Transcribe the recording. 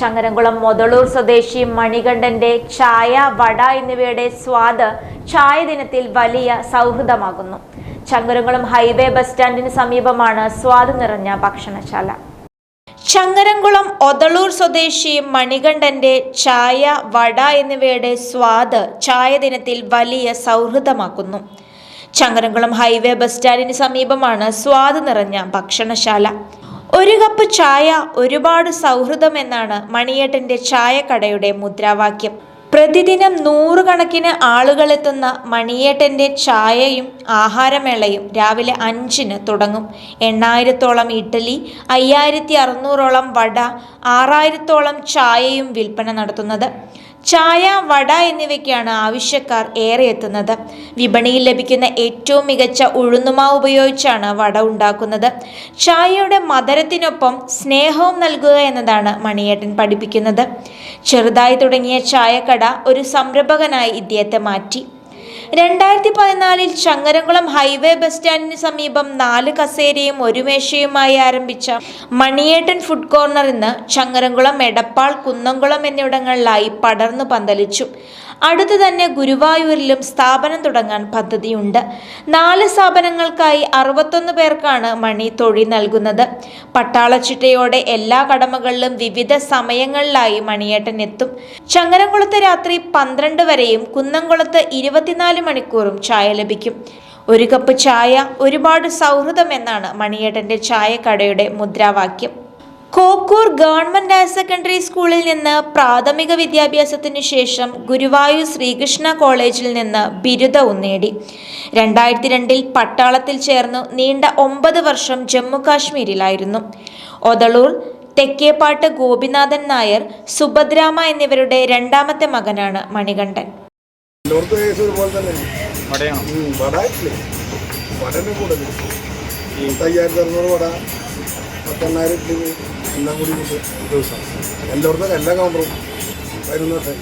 ചങ്ങരംകുളം മൊതളൂർ സ്വദേശി മണികണ്ഠന്റെ ചായ വട എന്നിവയുടെ സ്വാദ് ചായ ദിനത്തിൽ വലിയ സൗഹൃദമാകുന്നു. ചങ്ങരംകുളം ഹൈവേ ബസ് സ്റ്റാൻഡിന് സമീപമാണ് സ്വാദ് നിറഞ്ഞ ഭക്ഷണശാല. ചങ്ങരംകുളം ഒതളൂർ സ്വദേശി മണികണ്ഠന്റെ ചായ വട എന്നിവയുടെ സ്വാദ് ചായ ദിനത്തിൽ വലിയ സൗഹൃദമാക്കുന്നു. ചങ്ങരംകുളം ഹൈവേ ബസ് സ്റ്റാൻഡിന് സമീപമാണ് സ്വാദ് നിറഞ്ഞ ഭക്ഷണശാല. ഒരു കപ്പ് ചായ ഒരുപാട് സൗഹൃദം എന്നാണ് മണിയേട്ടന്റെ ചായക്കടയുടെ മുദ്രാവാക്യം. പ്രതിദിനം നൂറുകണക്കിന് ആളുകളെത്തുന്ന മണിയേട്ടന്റെ ചായയും ആഹാരമേളയും രാവിലെ അഞ്ചിന് തുടങ്ങും. എണ്ണായിരത്തോളം ഇഡ്ഡലി അയ്യായിരത്തി അറുന്നൂറോളം വട ആറായിരത്തോളം ചായയും വിൽപ്പന നടത്തുന്നത്. ചായ വട എന്നിവയ്ക്കാണ് ആവശ്യക്കാർ ഏറെ എത്തുന്നത്. വിപണിയിൽ ലഭിക്കുന്ന ഏറ്റവും മികച്ച ഉഴുന്നുമാവ് ഉപയോഗിച്ചാണ് വട ഉണ്ടാക്കുന്നത്. ചായയുടെ മധുരത്തിനൊപ്പം സ്നേഹവും നൽകുക എന്നതാണ് മണിയേട്ടൻ പഠിപ്പിക്കുന്നത്. ചെറുതായി തുടങ്ങിയ ചായക്കട ഒരു സംരംഭകനായി ഇദ്ദേഹത്തെ മാറ്റി. രണ്ടായിരത്തി പതിനാലിൽ ചങ്ങരംകുളം ഹൈവേ ബസ് സ്റ്റാൻഡിന് സമീപം നാല് കസേരയും ഒരു മേശയുമായി ആരംഭിച്ച മണിയേട്ടൻ ഫുഡ് കോർണർ ഇന്ന് ചങ്ങരംകുളം എടപ്പാൾ കുന്നംകുളം എന്നിവിടങ്ങളിലായി പടർന്നു പന്തലിച്ചു. അടുത്തു തന്നെ ഗുരുവായൂരിലും സ്ഥാപനം തുടങ്ങാൻ പദ്ധതിയുണ്ട്. നാല് സ്ഥാപനങ്ങൾക്കായി അറുപത്തൊന്ന് പേർക്കാണ് മണി തൊഴിൽ നൽകുന്നത്. പട്ടാളച്ചിട്ടയോടെ എല്ലാ കടമകളിലും വിവിധ സമയങ്ങളിലായി മണിയേട്ടൻ എത്തും. ചങ്ങരംകുളത്ത് രാത്രി പന്ത്രണ്ട് വരെയും കുന്നംകുളത്ത് ഇരുപത്തിനാല് മണിക്കൂറും ചായ ലഭിക്കും. ഒരു കപ്പ് ചായ ഒരുപാട് സൗഹൃദം എന്നാണ് മണിയേട്ടന്റെ ചായക്കടയുടെ മുദ്രാവാക്യം. കോക്കൂർ ഗവൺമെന്റ് ഹയർ സെക്കൻഡറി സ്കൂളിൽ നിന്ന് പ്രാഥമിക വിദ്യാഭ്യാസത്തിനു ശേഷം ഗുരുവായൂർ ശ്രീകൃഷ്ണ കോളേജിൽ നിന്ന് ബിരുദവും നേടി. രണ്ടായിരത്തി രണ്ടിൽ പട്ടാളത്തിൽ ചേർന്നു നീണ്ട ഒമ്പത് വർഷം ജമ്മു കാശ്മീരിലായിരുന്നു. ഒതളൂർ തെക്കേപ്പാട്ട് ഗോപിനാഥൻ നായർ സുഭദ്രാമ എന്നിവരുടെ രണ്ടാമത്തെ മകനാണ് മണികണ്ഠൻ. എല്ലായിടത്തും കേസ് ഒരുപോലെ തന്നെ. വട ഇല്ലേ? കൂടുതൽ അയ്യായിരത്തി അറുന്നൂറ് വട പത്തെണ്ണായിരം എല്ലാം കൂടി ദിവസം. എല്ലായിടത്തും എല്ലാ കൗണ്ടറും വരുന്നോട്ടെ